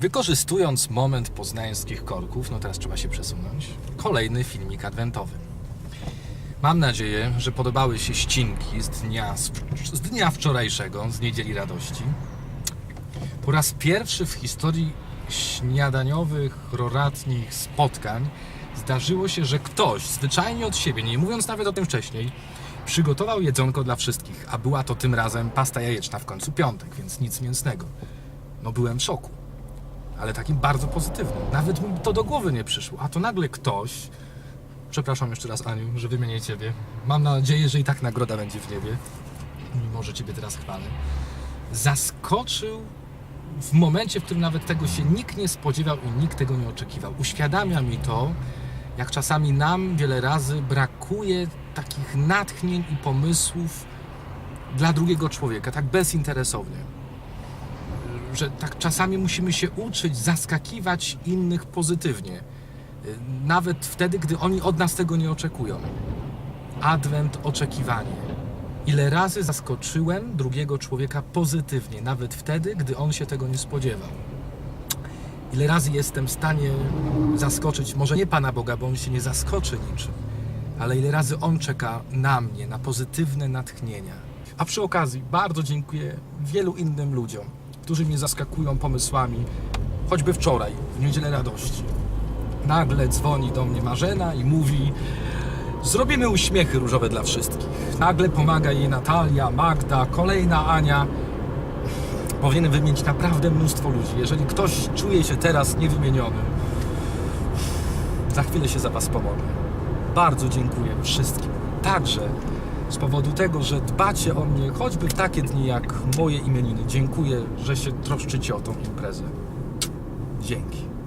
Wykorzystując moment poznańskich korków, no teraz trzeba się przesunąć, kolejny filmik adwentowy. Mam nadzieję, że podobały się ścinki z dnia, z dnia wczorajszego, z Niedzieli Radości. Po raz pierwszy w historii śniadaniowych, roratnich spotkań zdarzyło się, że ktoś zwyczajnie od siebie, nie mówiąc nawet o tym wcześniej, przygotował jedzonko dla wszystkich, a była to tym razem pasta jajeczna w końcu piątek, więc nic mięsnego. No byłem w szoku, ale takim bardzo pozytywnym. Nawet mi to do głowy nie przyszło, a to nagle ktoś, przepraszam jeszcze raz Aniu, że wymienię Ciebie, mam nadzieję, że i tak nagroda będzie w niebie, mimo że Ciebie teraz chwalę, zaskoczył w momencie, w którym nawet tego się nikt nie spodziewał i nikt tego nie oczekiwał. Uświadamia mi to, jak czasami nam wiele razy brakuje takich natchnień i pomysłów dla drugiego człowieka, tak bezinteresownie. Że tak czasami musimy się uczyć zaskakiwać innych pozytywnie. Nawet wtedy, gdy oni od nas tego nie oczekują. Adwent, oczekiwanie. Ile razy zaskoczyłem drugiego człowieka pozytywnie, nawet wtedy, gdy on się tego nie spodziewał. Ile razy jestem w stanie zaskoczyć, może nie Pana Boga, bo on się nie zaskoczy niczym, ale ile razy on czeka na mnie, na pozytywne natchnienia. A przy okazji bardzo dziękuję wielu innym ludziom, którzy mnie zaskakują pomysłami, choćby wczoraj, w Niedzielę Radości. Nagle dzwoni do mnie Marzena i mówi: Zrobimy uśmiechy różowe dla wszystkich. Nagle pomaga jej Natalia, Magda, kolejna Ania. Powinienem wymienić naprawdę mnóstwo ludzi. Jeżeli ktoś czuje się teraz niewymieniony, za chwilę się za Was pomogę. Bardzo dziękuję wszystkim. Także z powodu tego, że dbacie o mnie, choćby w takie dni jak moje imieniny. Dziękuję, że się troszczycie o tą imprezę. Dzięki.